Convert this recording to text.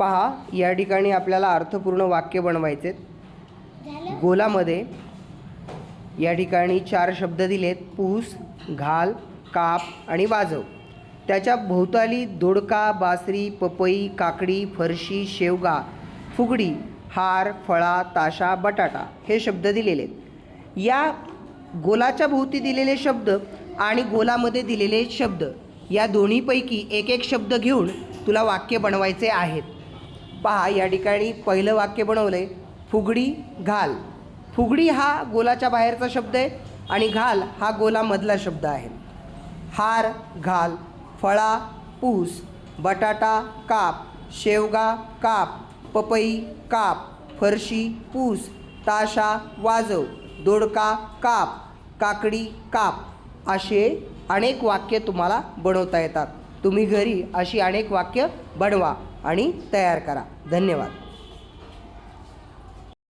पहा या ठिकाणी आपल्याला अर्थपूर्ण वाक्य बनवायचे गोलामध्ये या ठिकाणी चार शब्द दिलेत पूस घाल काप आणि वाजव. त्याच्या भोवताली दोडका बासरी पपई काकडी फरशी शेवगा फुगडी हार फळा ताशा बटाटा हे शब्द दिलेले आहेत या गोलाच्या भोवती दिलेले शब्द आणि गोलामध्ये दिलेले शब्द या दोन्हीपैकी एक एक शब्द घेऊन तुला वाक्य बनवायचे आहेत. पहा या ठिकाणी पहिलं वाक्य बनवलं आहे फुगडी घाल. फुगडी हा गोलाच्या बाहेरचा शब्द आहे आणि घाल हा गोलामधला शब्द आहे. हार घाल फळा पूस बटाटा काप शेवगा काप पपई काप फरशी पूस ताशा वाजव दोडका काप काकडी काप असे अनेक वाक्य तुम्हाला बनवता येतात. तुम्ही घरी अशी अनेक वाक्य बनवा आणि तयार करा. धन्यवाद.